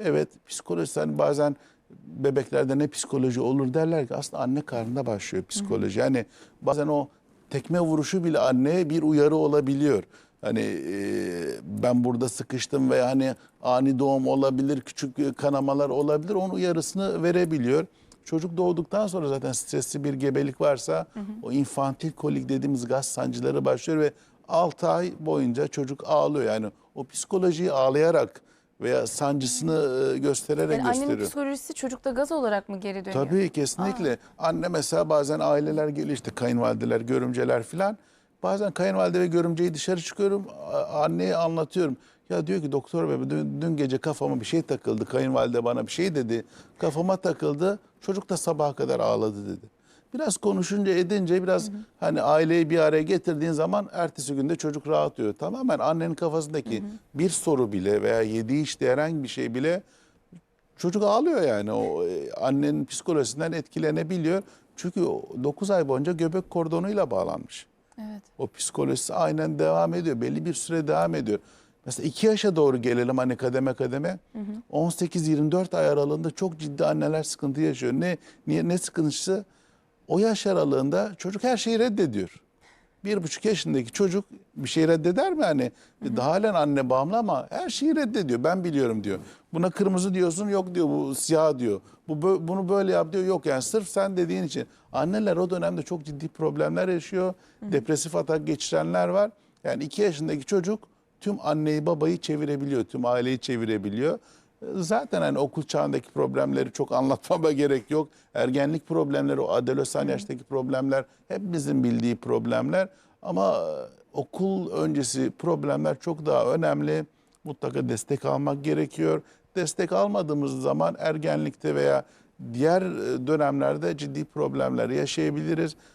Evet psikolojisi hani bazen bebeklerde ne psikoloji olur derler ki aslında anne karnında başlıyor psikoloji. Yani bazen o tekme vuruşu bile anneye bir uyarı olabiliyor. Hani e, ben burada sıkıştım ve hani ani doğum olabilir, küçük kanamalar olabilir. Onun uyarısını verebiliyor. Çocuk doğduktan sonra zaten stresli bir gebelik varsa o infantil kolik dediğimiz gaz sancıları başlıyor ve 6 ay boyunca çocuk ağlıyor. Yani o psikolojiyi ağlayarak veya sancısını e, göstererek Yani annenin gösteriyor. psikolojisi çocukta gaz olarak mı geri dönüyor? Tabii kesinlikle. Anne mesela bazen aileler geliyor işte kayınvalideler, görümceler filan. Bazen kayınvalide ve görümceyi dışarı çıkıyorum. Anneye anlatıyorum. Ya diyor ki doktor bey dün, dün gece kafama bir şey takıldı. Kayınvalide bana bir şey dedi. Kafama takıldı. Çocuk da sabaha kadar ağladı dedi. Biraz konuşunca edince biraz hani aileyi bir araya getirdiğin zaman ertesi günde çocuk rahatlıyor. Tamamen annenin kafasındaki bir soru bile veya yediği işte herhangi bir şey bile çocuk ağlıyor yani o e, annenin psikolojisinden etkilenebiliyor. Çünkü 9 ay boyunca göbek kordonuyla bağlanmış. Evet. O psikolojisi aynen devam ediyor. Belli bir süre devam ediyor. Mesela 2 yaşa doğru gelelim hani kademe kademe. 18-24 ay aralığında çok ciddi anneler sıkıntı yaşıyor. Ne niye ne sıkıntısı? O yaş aralığında çocuk her şeyi reddediyor. Bir buçuk yaşındaki çocuk bir şey reddeder mi hani? Daha halen anne bağımlı ama her şeyi reddediyor. Ben biliyorum diyor. Buna kırmızı diyorsun yok diyor bu siyah diyor. Bu bunu böyle yap diyor yok yani sırf sen dediğin için. Anneler o dönemde çok ciddi problemler yaşıyor. Depresif atak geçirenler var. Yani iki yaşındaki çocuk tüm anneyi babayı çevirebiliyor. Tüm aileyi çevirebiliyor. Zaten hani okul çağındaki problemleri çok anlatmama gerek yok. Ergenlik problemleri, o adolesan yaştaki problemler hepimizin bildiği problemler. Ama e, okul öncesi problemler çok daha önemli. Mutlaka destek almak gerekiyor. Destek almadığımız zaman ergenlikte veya diğer e, dönemlerde ciddi problemler yaşayabiliriz.